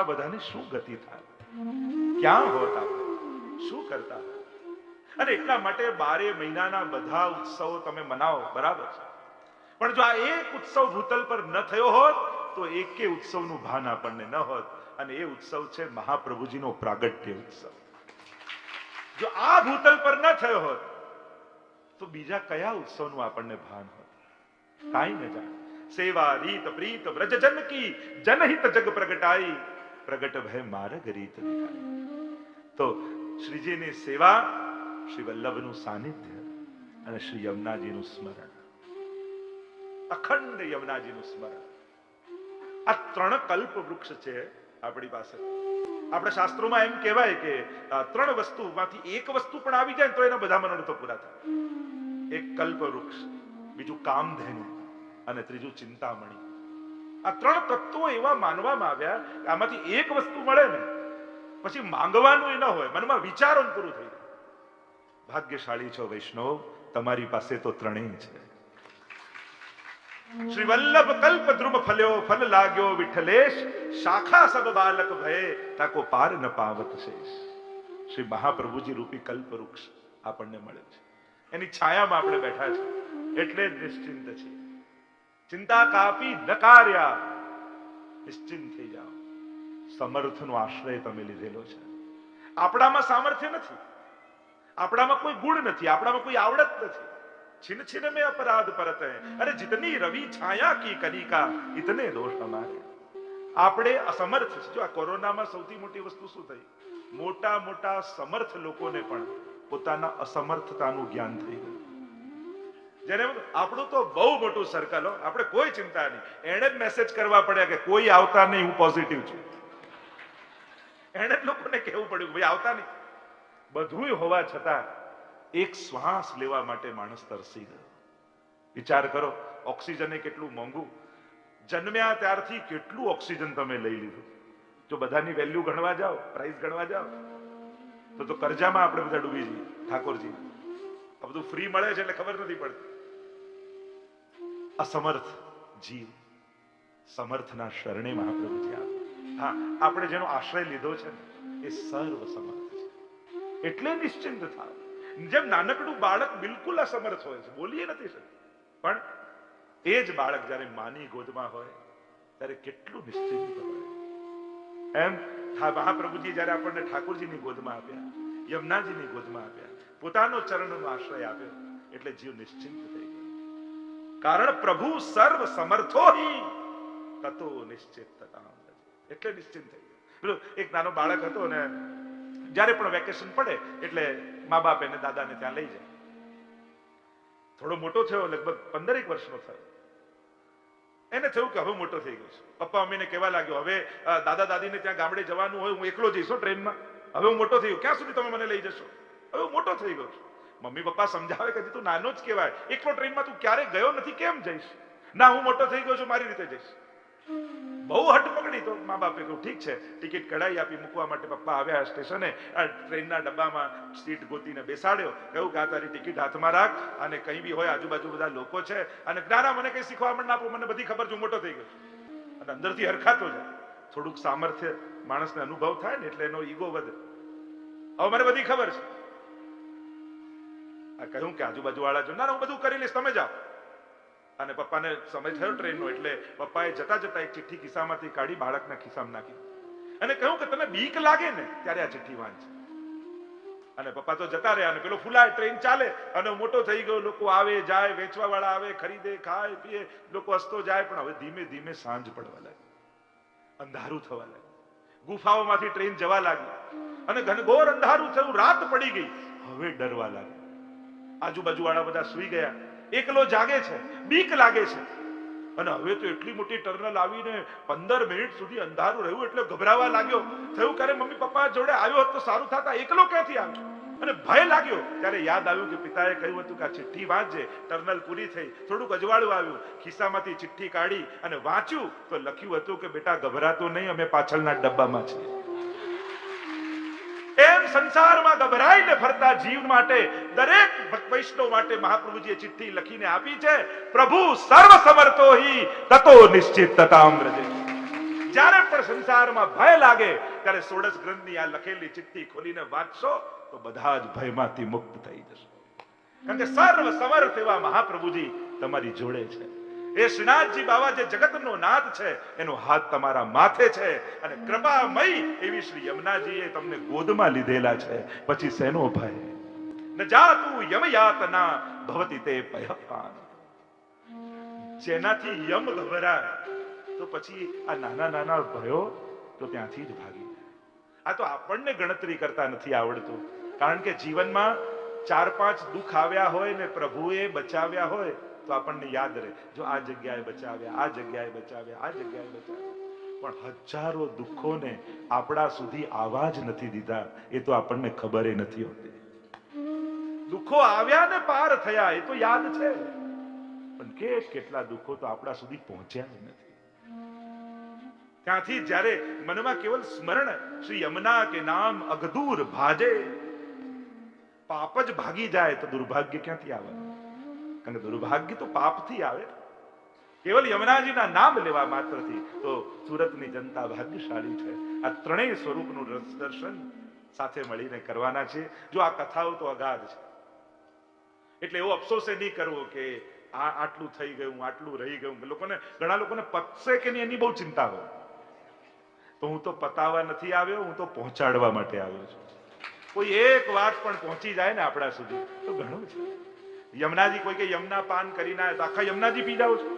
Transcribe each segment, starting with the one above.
આપણા બધાને શું ગતિ થાય? ક્યાં હોત? શું કરતા? અને એટલા માટે બારે મહિનાના બધા ઉત્સવો તમે મનાવો, બરાબર છે? પણ જો આ એક ઉત્સવ ભૂતલ પર ન થયો હોત, તો એકે ઉત્સવનું ભાન આપણને ન હોત, અને એ ઉત્સવ છે મહાપ્રભુજીનો પ્રાગટ્ય ઉત્સવ. જો આ ભૂતલ પર ન થયો હોત, તો બીજા કયા ઉત્સવનું આપણને ભાન હોત? કાંઈ ન જાણે. સેવા, રીત, પ્રીત વ્રજ જન કી જનહિત જગ પ્રગટાઈ પ્રગટ ભય માર્ગ રીત તો શ્રીજીની સેવા, શ્રી વલ્લભનું સાનિધ્ય અને શ્રી યમુનાજીનું સ્મરણ. અખંડ યમુનાજીનું સ્મરણ. આ ત્રણ કલ્પ વૃક્ષ છે આપણી પાસે. આપણે શાસ્ત્રોમાં એમ કહેવાય કે ત્રણ વસ્તુમાંથી એક વસ્તુ પણ આવી જાય તો એના બધા મનોરથો પૂરા થાય. એક કલ્પ વૃક્ષ, બીજું કામધેનુ અને ત્રીજું ચિંતામણી. આ ત્રણ તત્વો એવા માનવામાં આવ્યા આમાંથી એક વસ્તુ મળે ને પછી માંગવાનું ન હોય, મનમાં વિચારો પૂરું થઈ જાય. ભાગ્યશાળી છો વૈષ્ણવ, તમારી પાસે તો ત્રણેય છે. શ્રી વલ્લભ કલ્પ દ્રુમ ફલ્યો, ફલ લાગ્યો વિઠ્ઠલેશ. શાખા સબ બાલક ભય, તાકો પાર ન પાવત શેષ. શ્રી મહાપ્રભુજી રૂપી કલ્પ વૃક્ષ આપણને મળે છે. એની છાયામાં આપણે બેઠા છે એટલે નિશ્ચિંત છીએ. ચિંતા કાપી નકાર્યા નિશ્ચિંત થઈ જાઓ સમર્થનો આશ્રય તમે લીધેલો છે આપણામાં સામર્થ્ય નથી આપણામાં કોઈ ગુણ નથી આપણામાં કોઈ આવડત નથી छिन छिन में अपराध परत है अरे जितनी रवि छाया की कनिका इतने दोष हमारे આપણે અસમર્થ છે જો આ કોરોનામાં સૌથી મોટી વસ્તુ શું થઈ મોટા મોટા સમર્થ લોકોને પણ પોતાના અસમર્થતાનું જ્ઞાન થઈ ગયું જેને આપણું તો બહુ મોટું સર્કલ હો. આપણે કોઈ ચિંતા નહીં. એણે જ મેસેજ કરવા પડ્યા કે કોઈ આવતા નહીં, હું પોઝિટિવ છું. એને જ લોકોને કહેવું પડ્યું, ભાઈ, આવતા નહીં. બધું હોવા છતાં એક શ્વાસ લેવા માટે માણસ તરસી ગયો. વિચાર કરો, ઓક્સિજન એ કેટલું મોંઘું. જન્મ્યા ત્યારથી કેટલું ઓક્સિજન તમે લઈ લીધું? જો બધાની વેલ્યુ ગણવા જાઓ પ્રાઇસ ગણવા જાઓ, તો તો કરજામાં આપણે બધા ડૂબી જઈએ. ઠાકોરજી, આ બધું ફ્રી મળે છે એટલે ખબર નથી પડતી. અસમર્થ જીવ, સમર્થના શરણે મહાપ્રભુ થયા. હા, આપણે જેનો આશ્રય લીધો છે ને, એ સર્વ સમર્થ છે. એટલે નિશ્ચિંત થાવ. જેમ નાનકડું બાળક બિલકુલ અસમર્થ હોય છે, બોલીએ નથી શકતું. પણ એ જ બાળક જ્યારે માની ગોદમાં હોય, ત્યારે કેટલું નિશ્ચિંત હોય. એમ મહાપ્રભુજી જ્યારે આપણને ઠાકોરજીની ગોદમાં આપ્યા, યમુનાજીની ગોદમાં આપ્યા, પોતાનો ચરણનો આશ્રય આપ્યો, એટલે જીવ નિશ્ચિંત થઈ કારણ પ્રભુ સર્વ સમર્થો તતો નિશ્ચિત એટલે નિશ્ચિત થઈ એક નાનો બાળક હતો ને, જ્યારે પણ વેકેશન પડે, એટલે મા બાપ એને દાદાને ત્યાં લઈ જાય. થોડો મોટો થયો, લગભગ પંદરેક વર્ષનો થયો. એને થયું કે હવે મોટો થઈ ગયો છે. પપ્પા મમ્મીને કહેવા લાગ્યો, હવે દાદા દાદીને ત્યાં ગામડે જવાનું હોય, હું એકલો જઈશ ટ્રેનમાં. હવે હું મોટો થઈ ગયો. ક્યાં સુધી તમે મને લઈ જશો? હવે હું મોટો થઈ ગયો છું. મમ્મી પપ્પા સમજાવે કે તું નાનો જ કહેવાય. એકલો ટ્રેનમાં તું ક્યારે ગયો નથી, કેમ જઈશ? ના, હું મોટો થઈ ગયો છું, મારી રીતે જઈશ. બહુ હટ તો મા બાપે કહ્યું, ઠીક છે, ટિકિટ કઢાઈ આપી, મૂકવા માટે પપ્પા આવ્યા સ્ટેશને. આ ટ્રેનના ડબ્બામાં સીટ ગોતીને બેસાડ્યો. કહ્યું કે આ તારી ટિકિટ હાથમાં રાખ અને કંઈ બી હોય, આજુબાજુ બધા લોકો છે અને નાના, મને કંઈ શીખવા પણ ના આપો, મને બધી ખબર છે મોટો થઈ ગયો છું." અને અંદરથી હરખાતો જાય. થોડુંક સામર્થ્ય માણસને અનુભવ થાય ને એટલે એનો ઈગો વધે. હવે મને બધી ખબર છે. કહ્યું કે આજુબાજુ વાળા જો, ના હું બધું કરી લઈશ, તમે જાઓ. અને પપ્પાને સમય થયો ટ્રેનનો, એટલે પપ્પાએ જતા જતા એક ચિઠ્ઠી ખિસ્સામાંથી કાઢી, બાળકના ખિસ્સામાં નાખી. અને કહ્યું કે, તને બીક લાગે ને, ત્યારે આ ચિઠ્ઠી વાંચ. અને પપ્પા તો જતા રહ્યા અને પેલો ફૂલાય ટ્રેન ચાલે અને મોટો થઈ ગયો. લોકો આવે, જાય વેચવા વાળા આવે, ખરીદે, ખાય, પીએ. લોકો હસતો જાય, પણ હવે ધીમે ધીમે સાંજ પડવા લાગી. અંધારું થવા લાગ્યું. ગુફાઓમાંથી ટ્રેન જવા લાગી. અને ઘનઘોર અંધારું થયું. રાત પડી ગઈ. હવે ડરવા લાગ્યા. આજુબાજુ વાળા બધા સુઈ ગયા. એકલો જાગે છે, બીક લાગે છે. અને હવે તો એટલી મોટી ટર્નલ આવીને પંદર મિનિટ સુધી અંધારું રહ્યું એટલે ગભરાવા લાગ્યો. થયું ક્યારે મમ્મી પપ્પા જોડે આવ્યો હતો સારું થતા, એકલો ક્યાંથી આવ્યો? અને ભય લાગ્યો. ત્યારે યાદ આવ્યું કે પિતાએ કહ્યું હતું કે આ ચિઠ્ઠી વાંચજે, ટર્નલ પૂરી થઈ. થોડુંક અજવાળું આવ્યું. ખિસ્સામાંથી ચિઠ્ઠી કાઢી અને વાંચ્યું. તો લખ્યું હતું કે, બેટા, ગભરાતો નહીં, અમે પાછળના ડબ્બામાં છીએ. સંસારમાં ગભરાઈને ફરતા જીવ માટે, દરેક વૈષ્ણવ માટે મહાપ્રભુજીએ ચિઠ્ઠી લખીને આપી છે, પ્રભુ સર્વ સમર્થો હિ તતો નિશ્ચિત તતામ વ્રજે જ્યારે પણ સંસારમાં ભય લાગે, ત્યારે સોળસ ગ્રંથની આ લખેલી ચિઠ્ઠી ખોલીને વાંચશો, તો બધા જ ભયમાંથી મુક્ત થઈ જશો. કારણ કે સર્વ સમર્થ એવા મહાપ્રભુજી તમારી જોડે છે. એ શ્રીનાથજી બાવા જે જગતનો નાથ છે, એનો હાથ તમારા માથે છે. અને કૃપામય એવી શ્રી યમુનાજીએ તમને ગોદમાં લીધેલા છે. પછી શેનો ભય? ન જાતું યમયાતના ભવતી તે પયપાન જેનાથી યમ ગભરાય, તો પછી આ નાના નાના ભયો તો ત્યાંથી જ ભાગી આ તો આપણને ગણતરી કરતા નથી આવડતું. કારણ કે જીવનમાં ચાર પાંચ દુઃખ આવ્યા હોય ને પ્રભુએ બચાવ્યા હોય તો આપણને યાદ રહે. જો આ જગ્યાએ બચાવ્યા, આ જગ્યાએ બચાવ્યા, આ જગ્યાએ બચાવ્યા. પણ હજારો દુઃખોને આપણા સુધી આવા જ નથી દીધા. એ તો આપણને ખબર નથી હોતી. દુઃખો આવ્યા ને પાર થયા, એ તો યાદ છે. પણ કે કેટલા દુઃખો તો આપણા સુધી પહોંચ્યા નથી. ત્યાંથી જ્યારે મનમાં કેવલ સ્મરણ શ્રી યમુના કે નામ અગદૂર ભાજે, પાપ જ ભાગી જાય તો દુર્ભાગ્ય ક્યાંથી આવે કે દુર્ભાગ્ય તો પાપથી આવે. કેવલ યમુનાજીના નામ લેવા માત્રથી તો સુરતની જનતા ભાગ્યશાળી છે. આ ત્રણેય સ્વરૂપનું દર્શન સાથે મળીને કરવાના છે. જો આ કથાઓ તો અગાધ છે. એટલે એવો અફસોસ નહીં કરવો કે આ આટલું થઈ ગયું, આટલું રહી ગયું. લોકોને, ઘણા લોકોને પતશે કે નહીં એની બહુ ચિંતા હોય. તો હું તો પતાવવા નથી આવ્યો, હું તો પહોંચાડવા માટે આવ્યો છું. કોઈ એક વાત પણ પહોંચી જાય ને આપણા સુધી, તો ઘણું છે. યમુનાજી કોઈ કે યમુના પાન કરીને આખા યમુનાજી પી જાઓ છો?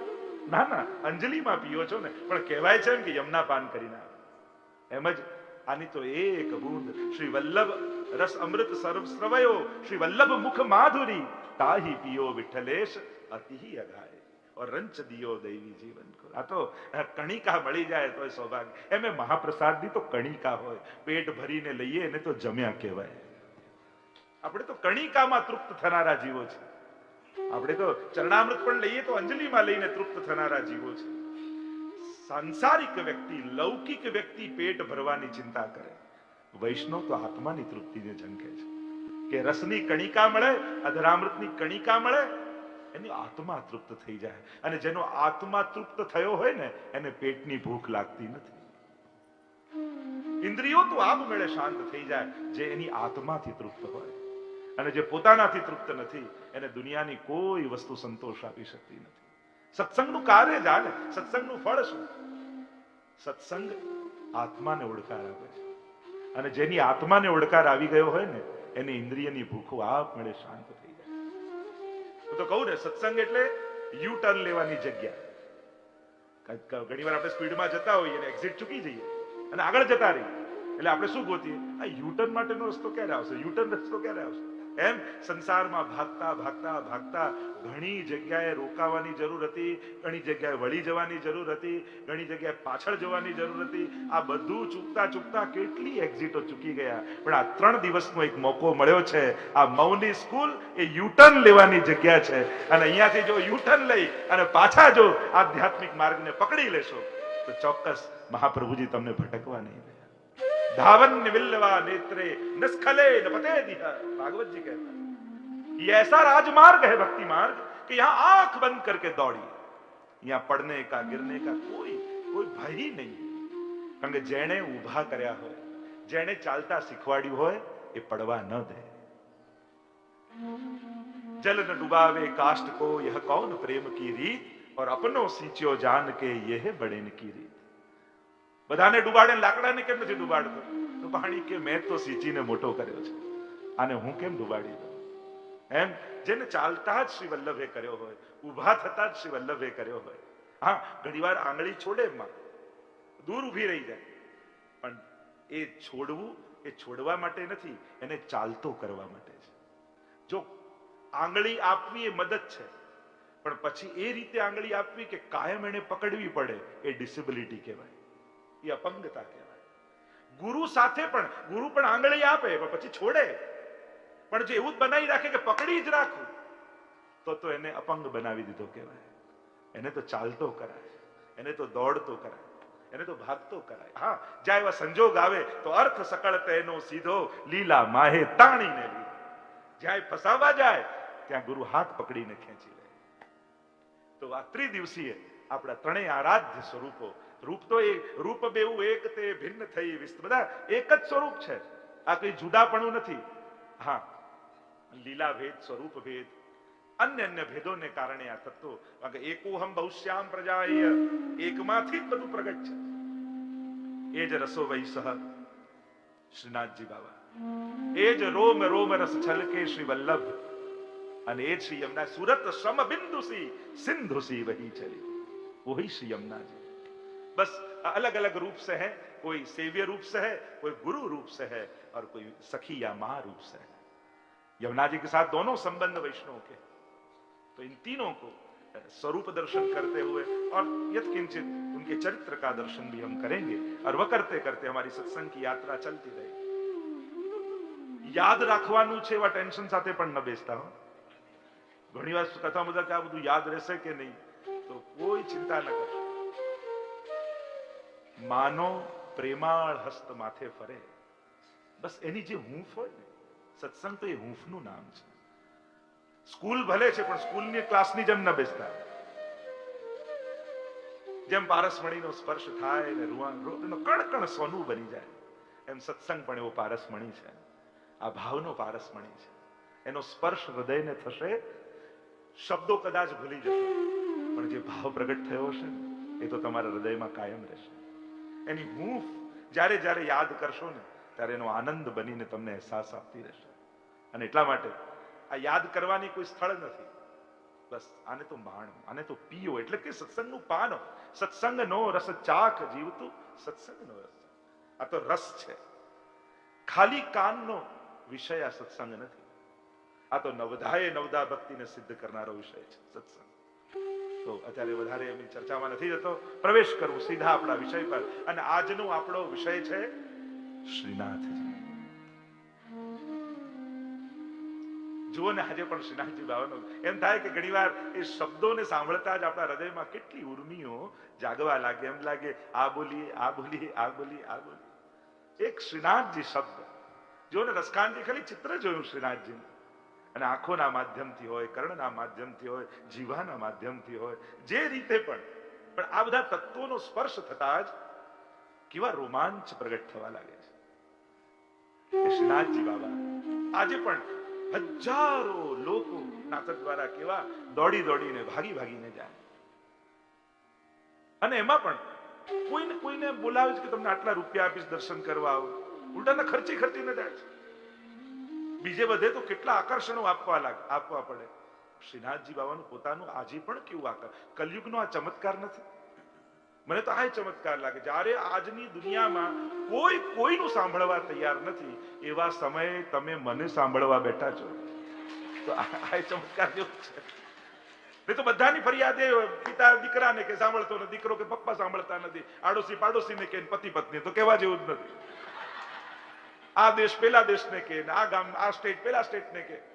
ના ના, અંજલિમાં પીઓ છો ને. પણ કહેવાય છે ને કે યમુના પાન કરીને ના એમ જ આની તો એક બૂંદ. શ્રી વલ્લભ રસ અમૃત સર્વ સ્રવયો. શ્રી વલ્લભ મુખ માધુરી. તાહી પીઓ વિઠ્ઠલેશ અતિ અગાય और રંચ દિયો દૈવી જીવન કો આ તો કણિકા મળી જાય તો સૌભાગ્ય. એમે મહાપ્રસાદની તો કણિકા હોય. પેટ ભરીને લઈએ એને તો જમ્યા કહેવાય. આપણે તો કણિકામાં તૃપ્ત થનારા જીવો છે આપણે તો ચરણામૃત પણ લઈએ તો અંજલિમાં લઈને તૃપ્ત થનારા જીવો છે. સાંસારિક વ્યક્તિ, લૌકિક વ્યક્તિ પેટ ભરવાની ચિંતા કરે. વૈષ્ણવ તો આત્માની તૃપ્તિને ઝંખે છે. કે રસની કણિકા મળે, અધરામૃતની કણિકા મળે, એની આત્મા તૃપ્ત થઈ જાય. અને જેનો આત્મા તૃપ્ત થયો હોય ને, એને પેટની ભૂખ લાગતી નથી. ઇન્દ્રિયો તો આપમેળે શાંત થઈ જાય, જે એની આત્માથી તૃપ્ત હોય. અને જે પોતાનાથી તૃપ્ત નથી, એને દુનિયાની કોઈ વસ્તુ સંતોષ આપી શકતી નથી. સત્સંગનું કાર્ય જ આ સત્સંગનું ફળ શું? સત્સંગ આત્માને ઓળકાર આપે છે. અને જેની આત્માને ઓળકાર આવી ગયો હોય ને, એની ઇન્દ્રિયની ભૂખો આપમેળે શાંત થઈ જાય. હું તો કહું ને, સત્સંગ એટલે યુ ટર્ન લેવાની જગ્યા. ઘણી વાર આપણે સ્પીડમાં જતા હોઈએ અને એક્ઝિટ ચૂકી જઈએ અને આગળ જતા રહીએ. એટલે આપણે શું ગોતીએ? આ યુટર્ન માટેનો રસ્તો ક્યારે આવશે? યુટર્ન રસ્તો ક્યારે આવશે? એમ સંસારમાં ભાગતા ભાગતા ભાગતા ઘણી જગ્યાએ રોકાવાની જરૂર હતી, ઘણી જગ્યાએ વળી જવાની જરૂર હતી, ઘણી જગ્યાએ પાછળ જવાની જરૂર હતી. આ બધું ચૂકતા ચૂકતા કેટલી એક્ઝિટો ચૂકી ગયા. પણ આ ત્રણ દિવસનો એક મોકો મળ્યો છે. આ મૌની સ્કૂલ એ યુટર્ન લેવાની જગ્યા છે. અને અહીંયાથી જો યુટર્ન લઈ અને પાછા જો આધ્યાત્મિક માર્ગને પકડી લેશો, તો ચોક્કસ મહાપ્રભુજી તમને ભટકવા નહીં धावन विल्लवा नेत्रे न स्खले न पते दिया भागवत जी कहता है ये ऐसा राजमार्ग है भक्ति मार्ग कि यहाँ आंख बंद करके दौड़िए यहाँ पढ़ने का गिरने का कोई કોઈ ભય નહીં કારણ કે જેણે ઊભા કર્યા હોય જેણે ચાલતા શીખવાડ્યું હોય એ પડવા ન દે जल न डुबावे काष्ट को यह कौन प्रेम की रीत और अपनो सींच्यो जान के यह बड़ेन की રીત બધાને ડુબાડે લાકડાને કેમ નથી ડુબાડતો? તો પાણી કે મેં તો સિંચીને મોટો કર્યો છે. આને હું કેમ ડુબાડી દઉં? એમ જેને ચાલતા જ શ્રી વલ્લભે કર્યો હોય, ઊભા થતા જ શ્રી વલ્લભે કર્યો હોય. હા, ઘણીવાર આંગળી છોડે માં દૂર ઊભી રહી જાય. પણ એ છોડવું એ છોડવા માટે નથી, એને ચાલતો કરવા માટે છે. જો આંગળી આપવી એ મદદ છે, પણ પછી એ રીતે આંગળી આપવી કે કાયમ એને પકડવી પડે, એ ડિસેબિલિટી કહેવાય. એ અપંગતા કહેવાય. ગુરુ સાથે પણ, ગુરુ પણ આંગળી આપે, પણ પછી છોડે. પણ જો એવું જ બનાવી રાખે કે પકડી જ રાખું, તો તો એને અપંગ બનાવી દીધો કહેવાય. એને તો ચાલતો કરાય, એને તો દોડતો કરાય, એને તો ભાગતો કરાય. હા, જ્યાં એવા સંજોગ આવે, તો અર્થ સકળ તેનો સીધો લીલા માહે તાણીને લીધો જ્યાં ફસાવા જાય, ત્યાં ગુરુ હાથ પકડીને ખેંચી લે. તો આ ત્રિદિવસીય આપણા ત્રણેય આરાધ્ય સ્વરૂપો રૂપ તો એ રૂપ બેવું એક તે ભિન્ન થઈ વિસ્ત બધા એક જ સ્વરૂપ છે. આ કઈ જુદાપણું નથી. હા. લીલા ભેદ સ્વરૂપ ભેદ અન્ય અન્ય ભેદોને કારણે આ તત્વો. એકોહમ બહુશ્યામ પ્રજાય. એકમાંથી જ બધું પ્રગટ છે. એ જ રસો વૈસહ શ્રીનાથજી બાબા એ જ રોમ રોમ રસ છલકે શ્રી વલ્લભ. અને એ શ્રી યમુના સુરત સમબિંદુ સી સિંધુ સી વહી ચલી. ઓહી શ્રી યમુનાજી. बस अलग अलग रूप से है कोई सेव्य रूप से है कोई गुरु रूप से है और कोई सखी या मां रूप से है यमुना जी के साथ दोनों संबंध वैष्णव के तो इन तीनों को स्वरूप दर्शन करते हुए और यथकिंचित उनके चरित्र का दर्शन भी हम करेंगे और वह करते करते हमारी सत्संग की यात्रा चलती रहेगी યાદ રાખવાનું છે એવા ટેન્શન સાથે પણ ન બેસતા હો ઘણી વાર કથા બધા કે આ બધું યાદ રહેશે કે નહીં તો કોઈ ચિંતા ન કરશો માનો પ્રેમાળ હસ્ત માથે ફરે. બસ એની જે હૂંફ હોય ને, સત્સંગ તો એ હૂંફનું નામ છે. સ્કૂલ ભલે છે, પણ સ્કૂલની ક્લાસની જેમ ન બેસતા. જેમ પારસમણીનો સ્પર્શ થાય ને રૂઆ એનો કણ કણ સોનું બની જાય. એમ સત્સંગ પણ એવો પારસમણી છે. આ ભાવનો પારસમણી છે. એનો સ્પર્શ હૃદયને થશે, શબ્દો કદાચ ભૂલી જશે. પણ જે ભાવ પ્રગટ થયો છે એ તો તમારા હૃદયમાં કાયમ રહેશે. એની હૂંફ જ્યારે જ્યારે યાદ કરશો ને, ત્યારે એનો આનંદ બનીને તમને અહેસાસ આપતી રહેશે. અને એટલા માટે આ યાદ કરવાની કોઈ સ્થળ નથી. બસ, આને તો માણો, આને તો પીઓ, એટલે કે સત્સંગનું પાનો. સત્સંગનો રસ ચાખ જીવતું સત્સંગનો રસ આ તો રસ છે. ખાલી કાનનો વિષય આ સત્સંગ નથી. આ તો નવધાએ નવદા ભક્તિને સિદ્ધ કરનારો વિષય છે, સત્સંગ. તો અત્યારે વધારે એમની ચર્ચામાં નથી જતો. પ્રવેશ કરવું સીધા આપણા વિષય પર. અને આજનો આપણો વિષય છે શ્રીનાથજી. જુઓ ને આજે પણ શ્રીનાથજી બાબાનો એમ થાય કે ઘણીવાર એ શબ્દોને સાંભળતા જ આપણા હૃદયમાં કેટલી ઉર્મીઓ જાગવા લાગે. એમ લાગે, આ બોલીએ આ બોલીએ આ બોલીએ આ બોલીએ. એક શ્રીનાથજી શબ્દ. જો ને રસકાનજી ખાલી ચિત્ર જોયું શ્રીનાથજીનું. અને આંખોના માધ્યમથી હોય, કર્ણના માધ્યમથી હોય, જીવાના માધ્યમથી હોય, જે રીતે પણ. પણ આ બધા તત્વોનો સ્પર્શ થતા જ કેવા રોમાંચ પ્રગટ થવા લાગે છે. શ્રીનાથજી બાબા, આજે પણ હજારો લોકો નાટક દ્વારા કેવા દોડી દોડીને, ભાગી ભાગીને જાય. અને એમાં પણ કોઈને કોઈને બોલાવે છે કે તમને આટલા રૂપિયા આપીશ દર્શન કરવા આવો. ઉલટાના ખર્ચી ખર્ચીને જાય છે. બીજે બધે તો કેટલા આકર્ષણો આપવા લાગે, આપવા પડે. શ્રીનાથજી બાબાનું પોતાનું આજે પણ કેવું આકર, કલયુગનો આ ચમત્કાર નથી? મને તો આ ચમત્કાર લાગે, જ્યારે આજની દુનિયામાં કોઈ કોઈનું સાંભળવા તૈયાર નથી, એવા સમયે તમે મને સાંભળવા બેઠા છો. તો આ ચમત્કાર જેવું છે? નહીં તો બધાની ફરિયાદ એ પિતા દીકરાને કે સાંભળતો નથી, દીકરો કે પપ્પા સાંભળતા નથી આડોશી પાડોશીને કે પતિ પત્ની તો કહેવા જેવું જ નથી. આ દેશ પેલા દેશને કે આ ગામ, આ સ્ટેટ પેલા સ્ટેટને કે.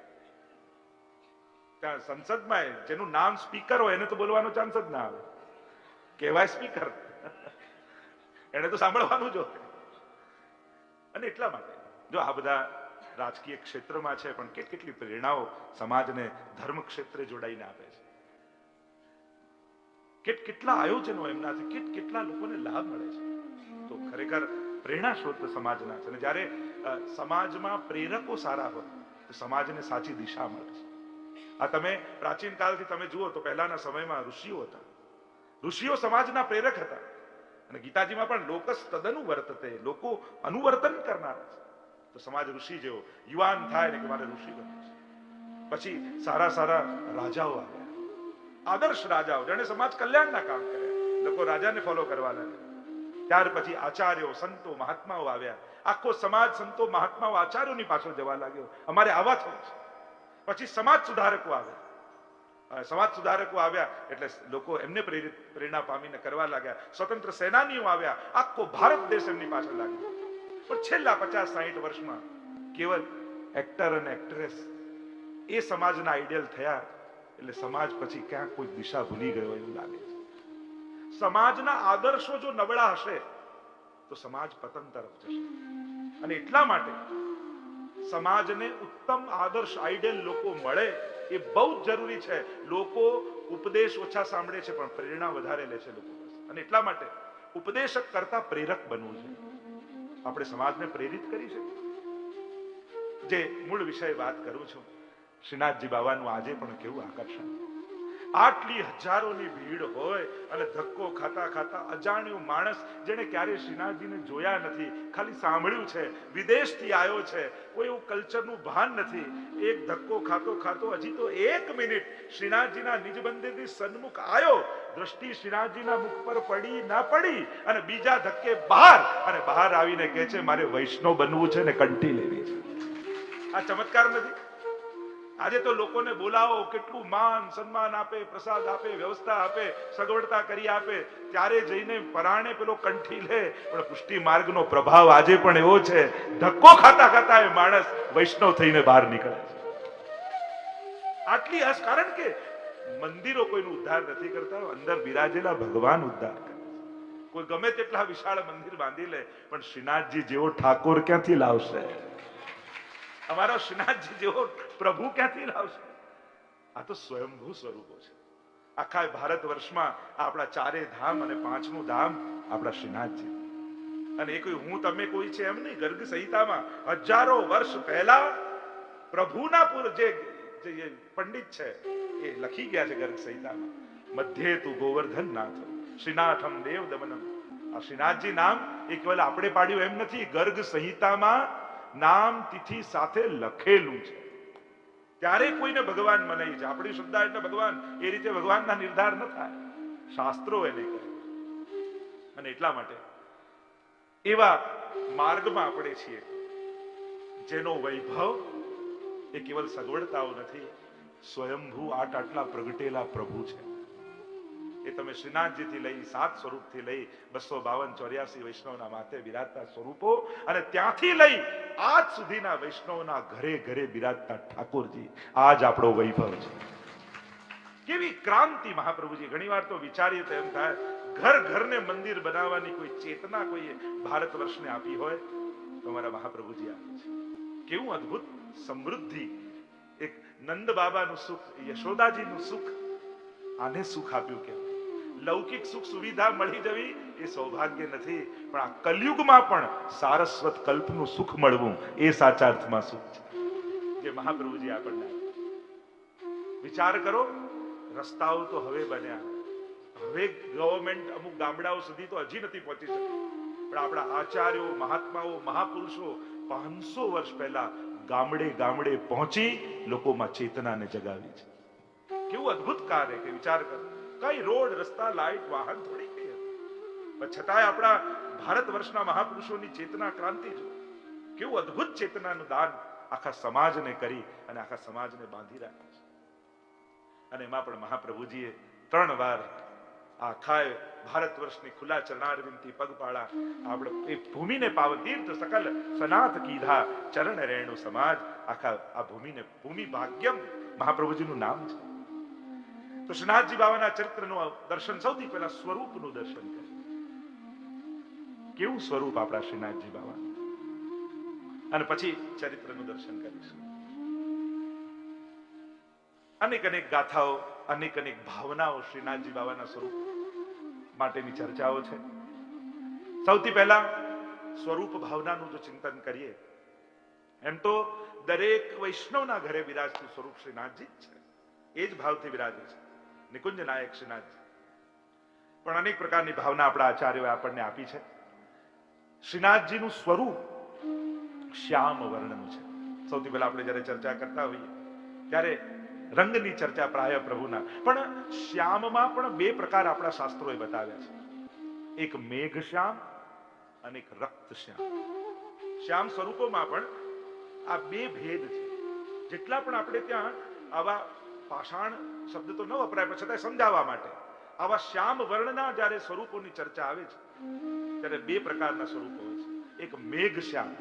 સંસદમાં જેનું નામ સ્પીકર હોય એને તો બોલવાનો ચાન્સ જ ના આવે. કહેવાય સ્પીકર. એને તો સાંભળવાનું જ અને એટલા માટે, જો આ બધા રાજકીય ક્ષેત્રમાં છે, પણ કેટ કેટલી પ્રેરણાઓ સમાજને ધર્મ ક્ષેત્રે જોડાઈને આપે છે. કેટ કેટલા આયોજનો એમનાથી કેટ કેટલા લોકોને લાભ મળે છે. તો ખરેખર પ્રેરણા સ્ત્રોત સમાજના છે. અને જ્યારે સમાજમાં પ્રેરકો સારા હોય, તો સમાજને સાચી દિશા મળે છે. આ તમે પ્રાચીન કાળથી તમે જુઓ તો પહેલાના સમયમાં ઋષિઓ હતા. ઋષિઓ સમાજના પ્રેરક હતા. અને ગીતાજીમાં પણ લોકસ તદનુ વર્તતે લોકો અનુવર્તન કરનાર તો સમાજ ઋષિ જેવો, યુવાન થાય ને કે મારે ઋષિ બનવું છે. પછી સારા સારા રાજાઓ આવ્યા. આદર્શ રાજાઓ જેને સમાજ કલ્યાણના કામ કર્યા. લોકો રાજાને ફોલો કરવા લાગ્યા ત્યાર પછી આચાર્યો, સંતો, મહાત્માઓ આવ્યા. આખો સમાજ સંતો, મહાત્માઓ, આચાર્યોની પાછળ જવા લાગ્યો. અમારે આવા થવું છે. પછી સમાજ સુધારકો આવ્યા. સમાજ સુધારકો આવ્યા એટલે લોકો એમને પ્રેરિત, પ્રેરણા પામીને કરવા લાગ્યા. સ્વતંત્ર સેનાનીઓ આવ્યા. આખો ભારત દેશ એમની પાછળ લાગ્યો. પણ છેલ્લા પચાસ, સાહીઠ વર્ષમાં કેવલ એક્ટર અને એક્ટ્રેસ એ સમાજના આઈડિયલ થયા એટલે સમાજ પછી ક્યાંક કોઈ દિશા ભૂલી ગયો એવું લાગે. સમાજના આદર્શો જો નબળા હશે, તો સમાજ પતન તરફ જશે. અને એટલા માટે સમાજને ઉત્તમ આદર્શ આઈડિયલ લોકો મળે એ બહુ જ જરૂરી છે. લોકો ઉપદેશ ઓછા સાંભળે છે, પણ પ્રેરણા વધારે લે છે લોકો અને એટલા માટે ઉપદેશક કરતા પ્રેરક બનવું છે. આપણે સમાજને પ્રેરિત કરી શકીએ. જે મૂળ વિષય વાત કરું છું, શ્રીનાથજી બાવાનું આજે પણ કેવું આકર્ષણ. આટલી હજારોની ભીડ હોય અને ધક્કો ખાતા ખાતા અજાણ્યું માણસ જેને ક્યારે શ્રીનાથજીને જોયા નથી, ખાલી સાંભળ્યું છે, વિદેશથી આવ્યો છે, કોઈ એવું કલ્ચરનું ભાન નથી. એક ધક્કો ખાતો ખાતો હજી તો એક મિનિટ શ્રીનાથજીના નિજ મંદિરની સન્મુખ આવ્યો. દ્રષ્ટિ શ્રીનાથજીના મુખ પર પડી ના પડી અને બીજા ધક્કે બહાર અને બહાર આવીને કહે છે, મારે વૈષ્ણવ બનવું છે ને કંઠી લેવી છે. આ ચમત્કાર નથી? આજે તો લોકોને બોલાવો, કેટલું માન સન્માન આપે, પ્રસાદ આપે, વ્યવસ્થા આપે, સગવડતા કરી આપે. ત્યારે જઈને પરાણે પેલો કંઠી લે. પણ પુષ્ટિ માર્ગનો પ્રભાવ આજે પણ એવો છે, ધક્કો ખાતા ખાતા એ માણસ વૈષ્ણવ થઈને બહાર નીકળે છે. આટલી હસ, કારણ કે મંદિરો કોઈનું ઉદ્ધાર નથી કરતા, અંદર બિરાજેલા ભગવાન ઉદ્ધાર કરે કોઈ ગમે તેટલા વિશાળ મંદિર બાંધી લે, પણ શ્રીનાથજી જેવો ઠાકોર ક્યાંથી લાવશે? અમારો શ્રીનાથજી જેવો પ્રભુ ક્યાંથી લાવશે? આ તો સ્વયંભૂ સ્વરૂપો છે. આખા ભારત વર્ષમાં આપણા ચારે ધામ અને પાંચમું ધામ આપણા શ્રીનાથજી. અને એ કોઈ હું તમે કોઈ છે એમ નહીં, ગર્ગ સંહિતામાં હજારો વર્ષ પહેલા પ્રભુના પુર જે પંડિત છે, એ લખી ગયા છે ગર્ગ સંહિતામાં, મધ્યે તું ગોવર્ધન નાથ, શ્રીનાથમ દેવ દમનમ આ શ્રીનાથજી નામ એ કેવલ આપણે પાડ્યું એમ નથી, ગર્ગ સંહિતામાં નામ તિથિ સાથે લખેલું છે. ત્યારે કોઈને ભગવાન મનાય છે. આપણી શ્રદ્ધા એટલે ભગવાન. એ રીતે ભગવાનના નિર્ધાર ન થાય. શાસ્ત્રો એને કહે. અને એટલા માટે એવા માર્ગમાં આપણે છીએ જેનો વૈભવ એ કેવલ સગવડતાઓ નથી, સ્વયંભૂ આટ આટલા પ્રગટેલા પ્રભુ છે. એ તમે શ્રીનાથજીથી લઈ, સાત સ્વરૂપથી લઈ, બસો બાવન ચોર્યાસી વૈષ્ણવના માથે બિરાજતા સ્વરૂપો અને ત્યાંથી લઈ આજ સુધીના વૈષ્ણવના ઘરે ઘરે બિરાજતા ઠાકોરજી. આજ આપણો વૈભવ છે. કેવી ક્રાંતિ મહાપ્રભુજી. ઘણીવાર તો વિચારીએ તો એમ થાય, ઘર ઘરને મંદિર બનાવવાની કોઈ ચેતના કોઈએ ભારત વર્ષને આપી હોય તો અમારા મહાપ્રભુજી આપે છે. કેવું અદ્ભુત સમૃદ્ધિ. એક નંદ બાબાનું સુખ, યશોદાજીનું સુખ, આને સુખ આપ્યું કેમ? લૌકિક સુખ સુવિધા મળી જવી એ સૌભાગ્ય નથી. પણ આ કલયુગમાં પણ સારસ્વત કલ્પનું સુખ મળવું એ સાચા અર્થમાં સુખ છે. જે મહાપ્રભુજી આપણને વિચાર કરો, રસ્તાઓ તો હવે બન્યા. હવે ગવર્મેન્ટ અમુક ગામડાઓ સુધી તો હજી નથી પહોંચી શકી પણ આપણા આચાર્યો, મહાત્માઓ, મહાપુરુષો પાંચસો વર્ષ પહેલા ગામડે ગામડે પહોંચી લોકોમાં ચેતનાને જગાવી છે. કેવું અદ્ભુત કાર્ય કે વિચાર કરો. કઈ રોડ, રસ્તા, લાઈટ, વાહન થોડી કઈ પણ છતાંય આપણા ભારત વર્ષના મહાપુરુષોની ચેતના ક્રાંતિ જો. કેવું અદ્ભુત ચેતનાનું દાન આખા સમાજને કરી અને આખા સમાજને બાંધી રાખ્યા છે. અને એમાં પણ મહાપ્રભુજીએ ત્રણ વાર આખાય ભારત વર્ષની ખુલ્લા ચરણારવિંદથી પગપાળા આપણે એ ભૂમિને પાવન તીર્થ સકલ સનાથ કીધા, ચરણ રેણુ સમાજ, આખા આ ભૂમિને, ભૂમિ ભાગ્યમ મહાપ્રભુજીનું નામ છે. તો શ્રીનાથજી બાબાના ચરિત્રનું દર્શન સૌથી પહેલા સ્વરૂપનું દર્શન કરે. કેવું સ્વરૂપ આપણા શ્રીનાથજી બાબા અને પછી ચરિત્રનું દર્શન કરીશું. અનેક અનેક ગાથાઓ, અનેક અનેક ભાવનાઓ શ્રીનાથજી બાબાના સ્વરૂપ માટેની ચર્ચાઓ છે. સૌથી પહેલા સ્વરૂપ ભાવનાનું જો ચિંતન કરીએ, એમ તો દરેક વૈષ્ણવના ઘરે બિરાજતું સ્વરૂપ શ્રીનાથજી જ છે. એ જ ભાવથી બિરાજે છે. નિકુંજ નાયક શ્રીનાથજી પણ અનેક પ્રકારની ભાવના આપણા આચાર્યોએ આપણને આપી છે. શ્રીનાથજીનું સ્વરૂપ શ્યામ વર્ણનું છે. સૌથી પહેલા આપણે જ્યારે ચર્ચા કરતા હોઈએ, ત્યારે રંગની ચર્ચા પ્રાય પ્રભુના. પણ શ્યામમાં પણ બે પ્રકાર આપણા શાસ્ત્રોએ બતાવ્યા છે. એક મેઘ શ્યામ અને એક રક્ત શ્યામ શ્યામ સ્વરૂપોમાં પણ આ બે ભેદ છે. જેટલા પણ આપણે ત્યાં આવા પાષાણ શબ્દ તો ન વપરાય, પણ છતાંય સમજાવવા માટે. આવા શ્યામ વર્ણના જ્યારે સ્વરૂપોની ચર્ચા આવે છે, ત્યારે બે પ્રકારના સ્વરૂપો હોય છે. એક મેઘ શ્યામ,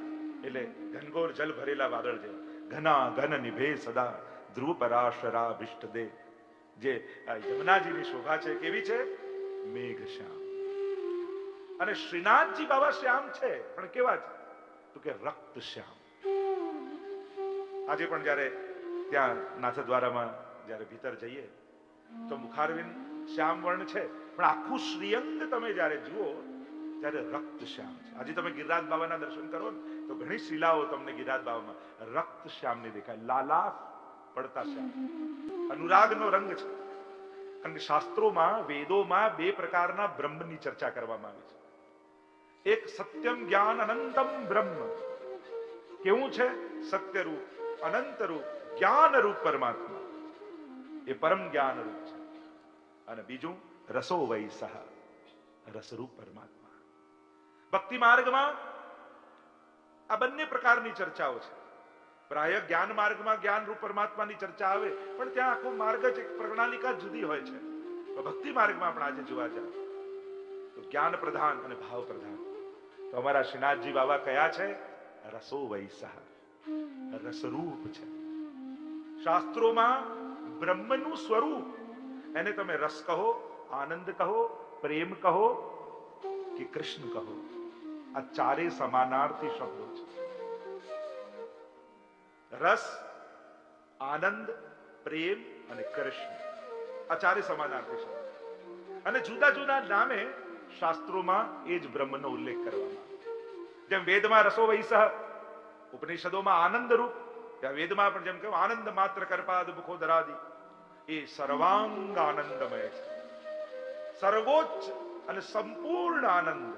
એટલે ઘનઘોર જલ ભરેલા વાદળ જેવા. ઘના ઘન નિભે સદા ધ્રુવ પરાશરા ભિષ્ટ દે. જે યમુનાજીની શોભા છે, કેવી છે? મેઘ શ્યામ. અને શ્રીનાથજી બાબા શ્યામ છે, પણ કેવા છે? તો કે રક્ત શ્યામ. આજે પણ જ્યારે ત્યાં નાથદ્વારામાં જ્યારે ભીતર જઈએ, તો મુખારવિંદ શ્યામ વર્ણ છે. પણ આખું શ્રીઅંગ તમે જ્યારે જુઓ, ત્યારે રક્ત શ્યામ છે. આજે તમે ગિરિરાજ બાબાના દર્શન કરો ને, તો ઘણી શિલાઓ તમને ગિરિરાજ બાબામાં રક્ત શ્યામની દેખાય. લાલા પડતા શ્યામ. અનુરાગનો રંગ છે. કારણ કે શાસ્ત્રોમાં, વેદોમાં બે પ્રકારના બ્રહ્મની ચર્ચા કરવામાં આવી છે. એક સત્યમ જ્ઞાન અનંતમ બ્રહ્મ. કેવું છે? સત્ય રૂપ અનંત રૂપ જ્ઞાન રૂપ પરમાત્મા. એ પરમ જ્ઞાન રૂપ છે. અને બીજું રસો વૈસહ રસરૂપ પરમાત્મા. ભક્તિ માર્ગમાં આ બંને પ્રકારની ચર્ચાઓ છે. પ્રાય જ્ઞાન માર્ગમાં જ્ઞાન રૂપ પરમાત્માની ચર્ચા આવે, પણ ત્યાં આખો માર્ગ જ એક પ્રણાલિકા જુદી હોય છે. ભક્તિ માર્ગમાં પણ આજે જોવા જાવ તો જ્ઞાન પ્રધાન અને ભાવ પ્રધાન. તો અમારા શ્રીનાથજી બાબા કયા છે? રસો વૈસહ રસરૂપ છે. શાસ્ત્રોમાં બ્રહ્મનું સ્વરૂપ. એને તમે રસ કહો, આનંદ કહો, પ્રેમ કહો કે કૃષ્ણ કહો. આ ચારે સમાનાર્થી શબ્દો છે. રસ, આનંદ, પ્રેમ અને કૃષ્ણ. આ ચારે સમાનાર્થી શબ્દ. અને જુદા જુદા નામે શાસ્ત્રોમાં એ જ બ્રહ્મનો ઉલ્લેખ કરવામાં જેમ વેદમાં રસો વૈસહ ઉપનિષદોમાં આનંદ રૂપ વેદમાં પણ જેમ કહ્યું આનંદ માત્ર કરપાદ મુખો દરાદી એ સર્વાંગ આનંદમય છે સર્વોચ્ચ અને સંપૂર્ણ આનંદ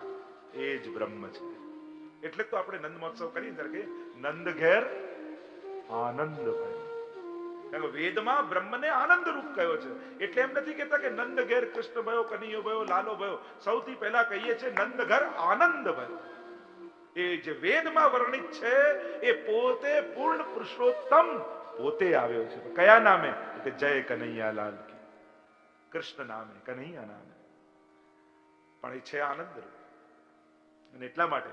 એ જ બ્રહ્મ છે એટલે તો આપણે નંદ મહોત્સવ કરીએ ત્યારે કે નંદ ઘેર આનંદ ભયો કારણ કે વેદમાં બ્રહ્મને આનંદ રૂપ કયો છે. એટલે એમ નથી કહેતા કે નંદ ઘેર કૃષ્ણ ભયો, કનૈયો ભયો, લાલો ભયો. સૌથી પહેલા કહીએ છીએ, નંદ ઘર આનંદ ભયો એ જે વેદમાં વર્ણિત છે, એ પોતે પૂર્ણ પુરુષોત્તમ પોતે આવ્યો છે. કયા નામે? કે જય કનૈયાલાલ કૃષ્ણ નામે, કનૈયા નામે. પણ એ છે આનંદ રૂપ અને એટલા માટે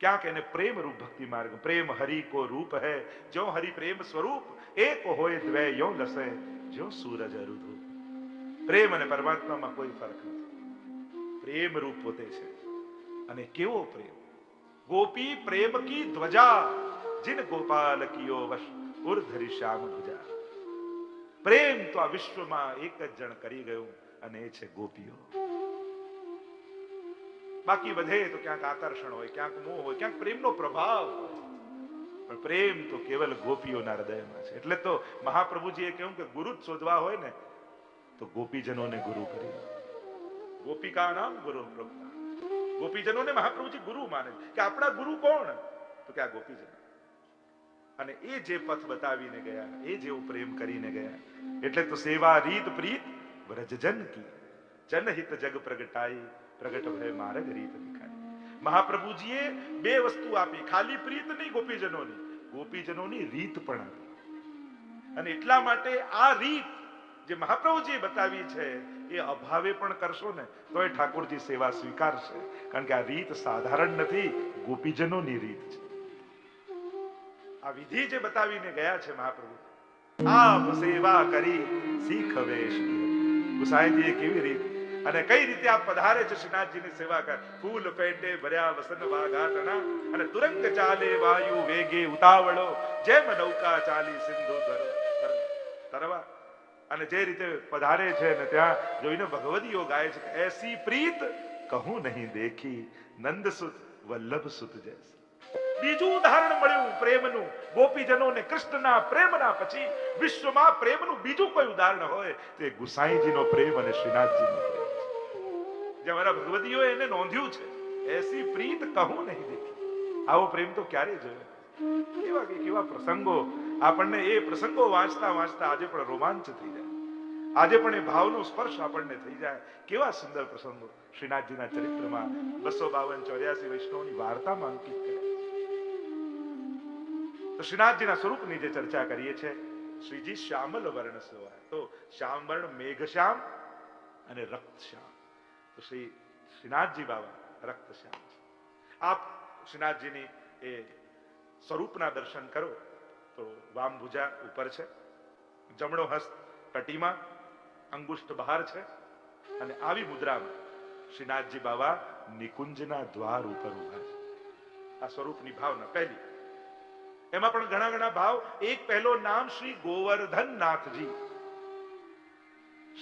ક્યાંક એને પ્રેમ રૂપ ભક્તિ માર્ગ, પ્રેમ હરિ કો રૂપ હૈ જો હરિ પ્રેમ સ્વરૂપ, એક હોય દ્વે યો લસે જો સૂરજ અરુધુ. પ્રેમ અને પરમાત્મામાં કોઈ ફરક નથી. પ્રેમ રૂપ પોતે છે. અને કેવો પ્રેમ? ગોપી પ્રેમ કી ધ્વજા जिन गोपाल कियो વશ ઉર્ધરી શ્યામ ધ્વજા પ્રેમ તો આ વિશ્વમાં એક જ જણ કરી ગયું અને એ છે ગોપીઓ બાકી બધે તો ક્યાંક આકર્ષણ હોય ક્યાંક મોહ હોય ક્યાંક પ્રેમનો પ્રભાવ પણ પ્રેમ તો કેવલ ગોપીઓના હૃદયમાં છે. એટલે તો મહાપ્રભુજીએ કહ્યું કે ગુરુ જ શોધવા હોય ને, તો ગોપીજનોને ગુરુ કરી ગોપિકા નામ ગુરુ પ્રોક્તા ગોપીજનોને મહાપ્રભુજી ગુરુ માને કે આપણા ગુરુ કોણ? તો કે આ ગોપીજન. અને એ જે પથ બતાવીને ગયા, એ જેવું પ્રેમ કરીને ગયા. એટલે તો સેવા રીત પ્રીત વ્રજજન કી. જનહિત જગ પ્રગટાઈ પ્રગટ ભય માર્ગ રીત દેખાય. મહાપ્રભુજીએ બે વસ્તુ આપી. ખાલી પ્રીત નહીં, ગોપીજનોની. ગોપીજનોની રીત પણ આપી. અને એટલા માટે આ રીત જે મહાપ્રભુજીએ બતાવી છે, એ અભાવે પણ કરશો ને, તો એ ઠાકોરજી સેવા સ્વીકારશે. કારણ કે આ રીત સાધારણ નથી ગોપીજનોની રીત છે. આ વિધિ જે બતાવીને ગયા છે મહાપ્રભુ, આપ સેવા કરી શીખવે ગુસાઈજીએ કેવી રીત, અને કઈ રીતે આપ પધારે છે શ્રીનાથજીની સેવા કર, ફૂલ પેટે ભર્યા વસન વાઘાટના, અને તુરંગ ચાલે વાયુ વેગે ઉતાવળો, જેમ નૌકા ચાલી સિંધુ તરવા અને જે રીતે પધારે છે ને, ત્યાં જોઈને ભગવદીઓ ગાય છે એસી પ્રીત કહું નહીં દેખી નંદસુત વલ્લભ સુત જૈસ. બીજું ઉદાહરણ મળ્યું પ્રેમનું. ગોપીજનો ને કૃષ્ણના પ્રેમના પછી વિશ્વમાં પ્રેમનું બીજું કોઈ ઉદાહરણ હોય તે ગુસાઈજીનો પ્રેમ અને શ્રીનાથજીનો પ્રેમ જે અમારા ભગવતીઓ એને નોંધ્યું છે, એસી પ્રીત કહું નહીં દેખી. આવો પ્રેમ તો ક્યારે જોયો? કેવા કેવા પ્રસંગો આપણને એ પ્રસંગો વાંચતા વાંચતા આજે પણ રોમાંચ થઈ જાય. આજે પણ એ ભાવનો સ્પર્શ આપણને થઈ જાય. કેવા સુંદર પ્રસંગો શ્રીનાથજીના ચરિત્રમાં બસો બાવન ચોર્યાસી વૈષ્ણવની વાર્તામાં અંકિત કરે તો શ્રીનાથજીના સ્વરૂપની જે ચર્ચા કરીએ છીએ, શ્રીજી શ્યામલ વર્ણ સેવાય તો શ્યામ વર્ણ મેઘશ્યામ અને રક્તશ્યામ. તો શ્રી શ્રીનાથજી બાબા રક્તશ્યામ આપ શ્રીનાથજીની એ સ્વરૂપના દર્શન કરો. તો વામ ભુજા ઉપર છે. જમણો હસ્ત કટીમાં અંગુષ્ઠ બહાર છે. અને આવી મુદ્રામાં શ્રીનાથજી બાબા નિકુંજના દ્વાર ઉપર ઊભા છે. આ સ્વરૂપની ભાવના પહેલી. એમાં પણ ઘણા ઘણા ભાવ. એક પહેલો નામ શ્રી ગોવર્ધન નાથજી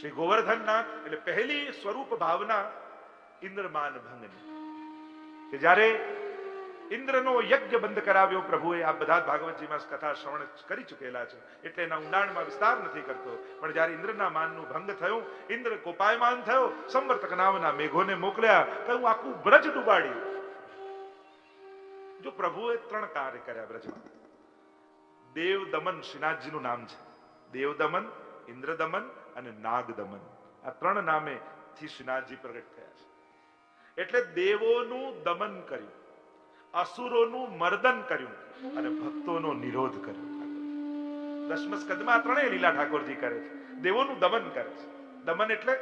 શ્રી ગોવર્ધન નાથ એટલે પહેલી સ્વરૂપ ભાવના ઇન્દ્રમાન ભંગની કે જ્યારે ઇન્દ્રનો યજ્ઞ બંધ કરાવ્યો પ્રભુએ. આ બધા ભાગવતજીમાં કથા શ્રવણ કરી ચૂકેલા છે. એટલે એના ઊંડાણમાં વિસ્તાર નથી કરતો. પણ જ્યારે ઇન્દ્રના માનનું ભંગ થયું, ઇન્દ્ર કોપાયમાન થયો, સંવર્તક નામના મેઘોને મોકલ્યા, તો આખું બ્રજ ડૂબાડ્યું. જો પ્રભુએ ત્રણ કાર્ય કર્યા બ્રજમાં. દેવ દમન શ્રીનાથજીનું નામ છે. દેવ દમન ઇન્દ્ર દમન અને નાગ દમન આ ત્રણ નામે થી શ્રીનાથજી પ્રગટ થયા છે. એટલે દેવોનું દમન કર્યું. અસુરોનું મર્દન કર્યું અને ભક્તોનો નિરોધ કર્યો. દસમ સ્કંદમાં ત્રણેય લીલા ઠાકોરજી કરે છે. દેવોનું દમન કરે છે. દમન એટલે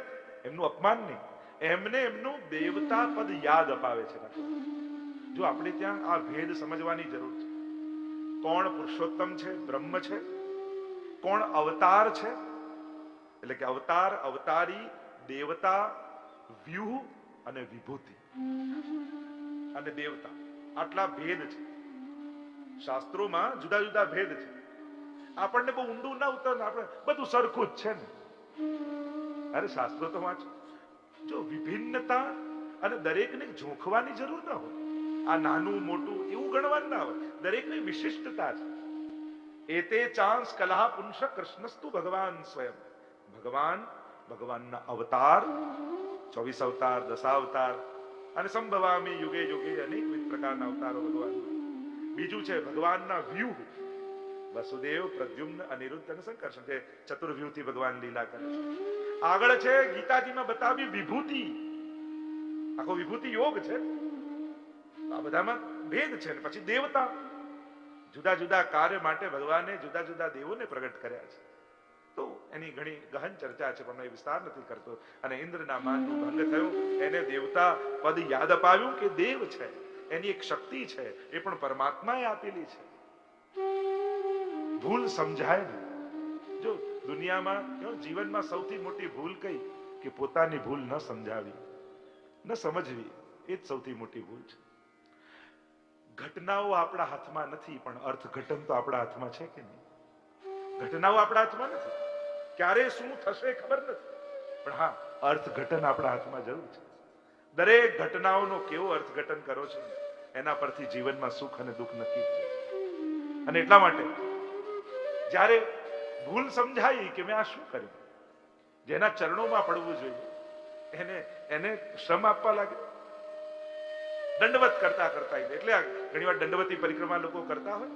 એમનું અપમાન નહીં. એમને એમનું દેવતા પદ યાદ અપાવે છે જો આપણે ત્યાં આ ભેદ સમજવાની જરૂર છે. કોણ પુરુષોત્તમ છે? બ્રહ્મ છે. કોણ અવતાર છે? એટલે કે અવતાર, અવતારી, દેવતા, વ્યૂહ અને વિભૂતિ. અને દેવતા. આટલા ભેદ છે. શાસ્ત્રોમાં જુદા જુદા ભેદ છે. આપણને બહુ ઊંડું ના ઉતર આપણે બધું સરખું જ છે ને. અરે શાસ્ત્રો તો વાંચો. જો વિભિન્નતા અને દરેકને જોખવાની જરૂર ના હોય, આ નાનું મોટું એવું ગણવાનું ના હોય, દરેકની વિશિષ્ટતા છે. એતે ચાંસ કલા પુંસ કૃષ્ણસ્તુ ભગવાન સ્વયં. ભગવાન ભગવાનના અવતાર, ચોવીસ અવતાર દશાવતાર અને સંભવામી યુગે યુગે અનેકવિધ પ્રકારના અવતારો ભગવાન. બીજું છે ભગવાનના વ્યૂહ. વસુદેવ, પ્રદ્યુમ્ન, અનિરુદ્ધ અને સંકર્ષણ જે ચતુર્વ્યૂહથી ભગવાન લીલા કરે છે. આગળ છે ગીતાજીમાં બતાવી વિભૂતિ. આખો વિભૂતિ યોગ છે. આ બધામાં ભેદ છે પછી દેવતા. જુદા જુદા કાર્ય માટે ભગવાને જુદા જુદા દેવોને પ્રગટ કર્યા છે. તો એની ઘણી ગહન ચર્ચા છે, પણ એ વિસ્તાર નથી કરતો. અને ઇન્દ્રના માનનું ભંગ થયું. એને દેવતા પદ યાદ અપાવ્યું કે દેવ છે. એની એક શક્તિ છે, એ પણ પરમાત્માએ આપેલી છે. ભૂલ સમજાય જો દુનિયામાં જીવનમાં સૌથી મોટી ભૂલ કઈ કે પોતાની ભૂલ ન સમજાવી, ન સમજવી, એ જ સૌથી મોટી ભૂલ છે. ઘટનાઓ આપણા હાથમાં નથી, પણ અર્થઘટન તો આપણા હાથમાં છે કે નહીં? ઘટનાઓ આપણા હાથમાં નથી. ક્યારે શું થશે ખબર નથી. પણ હા, અર્થઘટન આપણા હાથમાં જરૂર છે. દરેક ઘટનાઓનો કેવો અર્થઘટન કરો છો એના પરથી જીવનમાં સુખ અને દુઃખ નક્કી અને એટલા માટે, જ્યારે ભૂલ સમજાઈ કે મેં આ શું કર્યું? જેના ચરણોમાં પડવું જોઈએ, એને એને શ્રમ આપવા લાગે. દંડવત કરતા કરતા એટલે ઘણી વાર દંડવતી પરિક્રમા લોકો કરતા હોય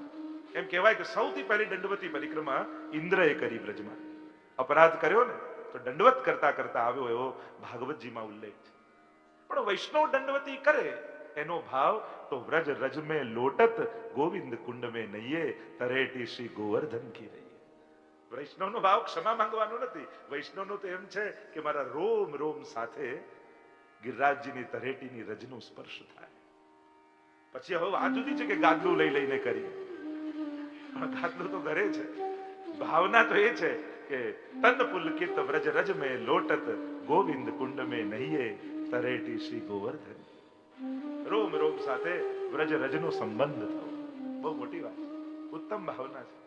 એમ કહેવાય કે સૌથી પહેલી દંડવતી પરિક્રમા ઇન્દ્રએ કરી બ્રજમાં. અપરાધ કર્યો ને, તો દંડવત કરતા કરતા આવ્યો એવો ભાગવતજીમાં ઉલ્લેખ છે. પણ વૈષ્ણવ દંડવતી કરે. એનો ભાવ તો વ્રજ રજ મે લોટત, ગોવિંદ કુંડ મે નહીએ તરેટી શ્રી ગોવર્ધન કી રહીએ. વૈષ્ણવનો ભાવ ક્ષમા માંગવાનો નથી. વૈષ્ણવનો તો એમ છે કે મારા રોમ રોમ સાથે ગિરરાજજીની તરેટીની રજનો સ્પર્શ થાય. પછી હવે વાત જુદી છે કે ગાદલું લઈ લઈને કરીએ ગાદલું તો ઘરે છે. ભાવના તો એ છે કે તન પુલકિત વ્રજ રજ મેં લોટત, ગોવિંદ કુંડ મે નહીએ તરેટી શ્રી ગોવર્ધન. રોમ રોમ સાથે વ્રજ રજનો સંબંધ થવો બહુ મોટી વાત ઉત્તમ ભાવના છે.